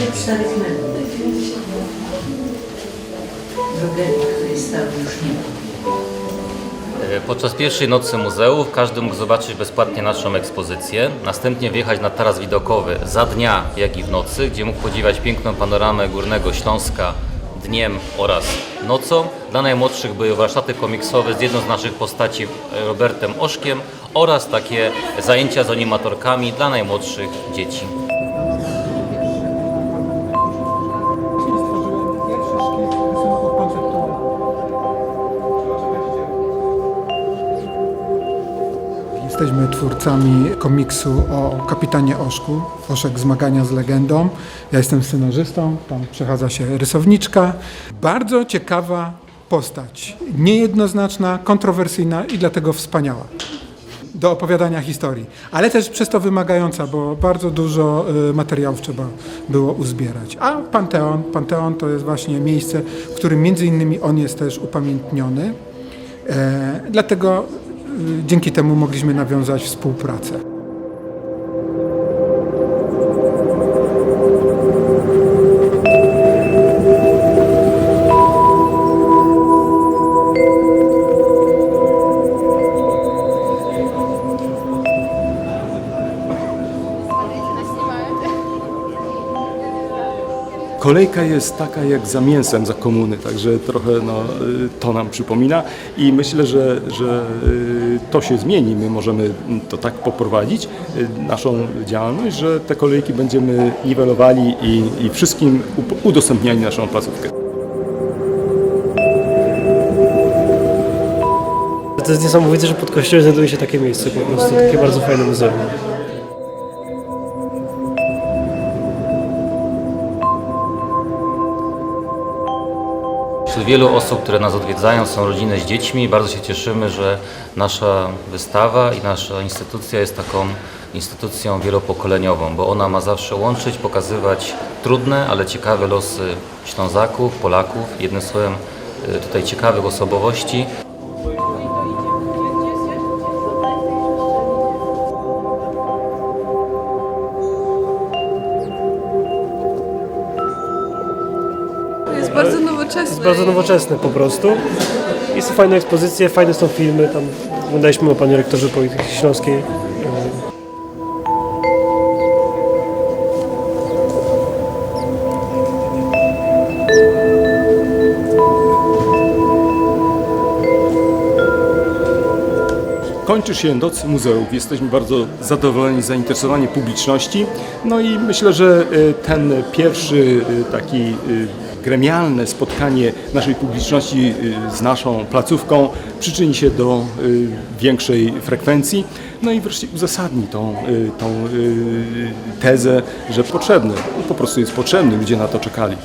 Nie przerytmy. Drugiego, który stał już nie ma. E, podczas pierwszej nocy muzeów każdy mógł zobaczyć bezpłatnie naszą ekspozycję, następnie wjechać na taras widokowy za dnia, jak i w nocy, gdzie mógł podziwiać piękną panoramę Górnego Śląska dniem oraz nocą. Dla najmłodszych były warsztaty komiksowe z jedną z naszych postaci e, Robertem Oszkiem oraz takie zajęcia z animatorkami dla najmłodszych dzieci. Jesteśmy twórcami komiksu o kapitanie Oszku, Oszek Zmagania z legendą. Ja jestem scenarzystą, tam przechadza się rysowniczka. Bardzo ciekawa postać, niejednoznaczna, kontrowersyjna i dlatego wspaniała do opowiadania historii, ale też przez to wymagająca, bo bardzo dużo y, materiałów trzeba było uzbierać. A Panteon, Panteon to jest właśnie miejsce, w którym między innymi on jest też upamiętniony. E, dlatego dzięki temu mogliśmy nawiązać współpracę. Kolejka jest taka jak za mięsem za komuny, także trochę no, y, to nam przypomina i myślę, że, że y, to się zmieni. My możemy to tak poprowadzić, y, naszą działalność, że te kolejki będziemy niwelowali i, i wszystkim udostępniali naszą placówkę. To jest niesamowite, że pod kościołem znajduje się takie miejsce, po prostu takie bardzo fajne muzeum. Wśród wielu osób, które nas odwiedzają, są rodziny z dziećmi. Bardzo się cieszymy, że nasza wystawa i nasza instytucja jest taką instytucją wielopokoleniową, bo ona ma zawsze łączyć, pokazywać trudne, ale ciekawe losy Ślązaków, Polaków, jednym słowem y, tutaj ciekawych osobowości. Jest bardzo nowoczesny. Jest bardzo nowoczesne po prostu. I są fajne ekspozycje, fajne są filmy, tam oglądaliśmy o panie rektorze Polityki Śląskiej. Kończy się Noc Muzeów. Jesteśmy bardzo zadowoleni, zainteresowani publiczności. No i myślę, że y, ten pierwszy y, taki y, gremialne spotkanie naszej publiczności y, z naszą placówką przyczyni się do y, większej frekwencji. No i wreszcie uzasadni tą, y, tą tezę, że potrzebny, po prostu jest potrzebny, ludzie na to czekali.